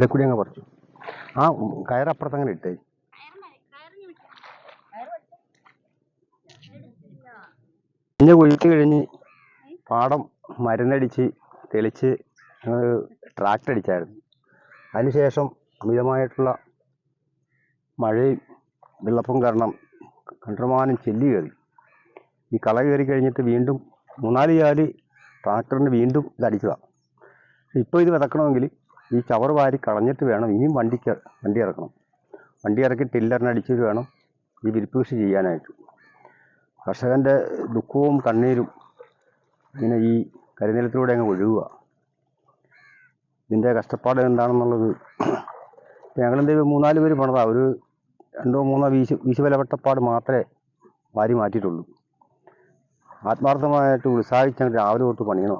ഇവിടെ കൂടി അങ്ങ് പറിച്ചു. ആ കയറപ്പുറത്ത് അങ്ങനെ ഇട്ടേ. പിന്നെ കുഴിച്ച് കഴിഞ്ഞ് പാടം മരുന്നടിച്ച് തെളിച്ച് ട്രാക്ടർ അടിച്ചായിരുന്നു അതിനുശേഷം അമിതമായിട്ടുള്ള മഴയും വെള്ളപ്പം കാരണം കണ്ടമാനം ചെല്ലി കയറി. ഈ കള കയറി കഴിഞ്ഞിട്ട് വീണ്ടും മൂന്നാൽ ചാൽ ട്രാക്ടറിന് വീണ്ടും ഇത് അടിച്ചതാണ് ഇപ്പോൾ ഇത് വിതക്കണമെങ്കിൽ ഈ ചവർ വാരി കളഞ്ഞിട്ട് വേണം ഇനിയും വണ്ടിക്ക് വണ്ടി ഇറക്കണം. വണ്ടി ഇറക്കി ടില്ലറിനടിച്ചിട്ട് വേണം ഈ വിരിപ്പ് കൃഷി ചെയ്യാനായിട്ട്. കർഷകന്റെ ദുഃഖവും കണ്ണീരും ഇങ്ങനെ ഈ കരിനിലത്തിലൂടെ അങ്ങ് ഒഴുകുക. ഇതിന്റെ കഷ്ടപ്പാട് എന്താണെന്നുള്ളത് ഞങ്ങളെന്ത് മൂന്നാൽ പേര് പണിതാ. ഒരു രണ്ടോ മൂന്നോ വീശ് വീശ് വിലവട്ടപ്പാട് മാത്രമേ വാരി മാറ്റിയിട്ടുള്ളൂ. ആത്മാർത്ഥമായിട്ട് ഉത്സാഹിച്ചങ്ങ് രാവിലെ തൊട്ട് പണിയണോ.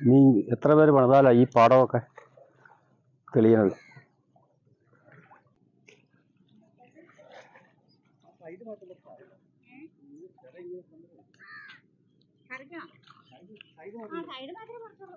നീ എത്ര പേര് പണിതാലാ ഈ പാടമൊക്കെ തെളിയണത്? സൈഡ് മാത്രമേ